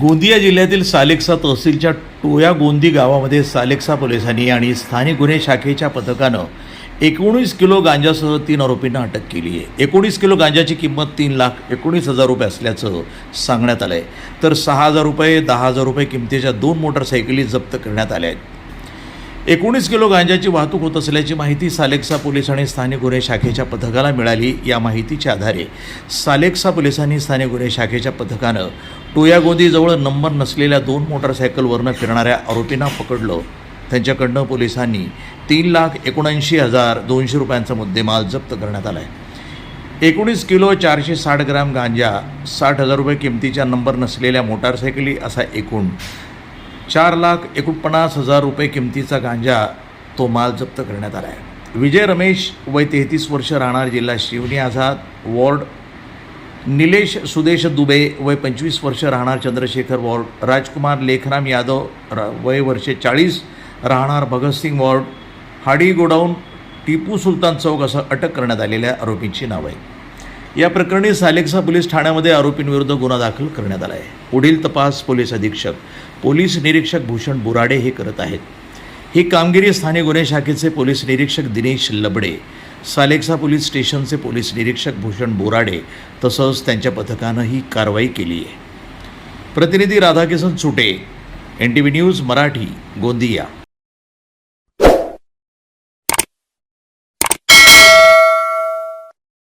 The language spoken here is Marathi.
गोंदिया जिल्ह्यातील सालेक्सा तहसीलच्या टोया गोंदी गावामध्ये सालेक्सा पोलिसांनी आणि स्थानिक गुन्हे शाखेच्या पथकानं एकोणीस किलो गांजासह तीन आरोपींना अटक केली आहे. एकोणीस किलो गांजाची किंमत तीन लाख एकोणीस हजार रुपये असल्याचं सांगण्यात आलं आहे तर सहा हजार रुपये दहा हजार रुपये किमतीच्या दोन मोटरसायकली जप्त करण्यात आल्या आहेत. एकोणीस किलो गांजाची वाहतूक होत असल्याची माहिती सालेक्सा पोलीस आणि स्थानिक गुन्हे शाखेच्या पथकाला मिळाली या माहितीच्या आधारे. सालेक्सा पोलिसांनी स्थानिक गुन्हे शाखेच्या पथकानं टोयागोदीजवळ नंबर नसलेल्या दोन मोटरसायकलवरनं फिरणाऱ्या आरोपींना पकडलं. त्यांच्याकडनं पोलिसांनी तीन लाख एकोणऐंशी हजार दोनशे रुपयांचा मुद्देमाल जप्त करण्यात आला आहे एकोणीस किलो चारशे साठ ग्राम गांजा साठ हजार रुपये किमतीच्या नंबर नसलेल्या मोटारसायकली असा एकूण चार लाख एकोणपन्नास हजार रुपये किमतीचा गांजा तो माल जप्त करण्यात आला आहे विजय रमेश वय तेहतीस वर्ष राहणार जिल्हा शिवनी आझाद वॉर्ड. निलेश सुदेश दुबे वय पंचवीस वर्ष राहणार चंद्रशेखर वॉर्ड. राजकुमार लेखराम यादव र वय वर्षे चाळीस राहणार भगतसिंग वॉर्ड. हाडी गोडाऊन टिपू सुलतान चौक असं अटक करण्यात आलेल्या आरोपींची नावं आहेत. या प्रकरणी सालेक्सा पोलीस ठाण्यामध्ये आरोपींविरुद्ध गुन्हा दाखल करण्यात आला आहे पुढील तपास पोलीस अधीक्षक पोलीस निरीक्षक भूषण बुराडे हे करत आहेत. ही कामगिरी स्थानिक गुन्हे शाखेचे पोलीस निरीक्षक दिनेश लबडे सालेक्सा पोलीस स्टेशनचे पोलीस निरीक्षक भूषण बोराडे तसंच त्यांच्या पथकानं ही कारवाई केली आहे. प्रतिनिधी Radhakisan Sute N T V news Marathi Gondia.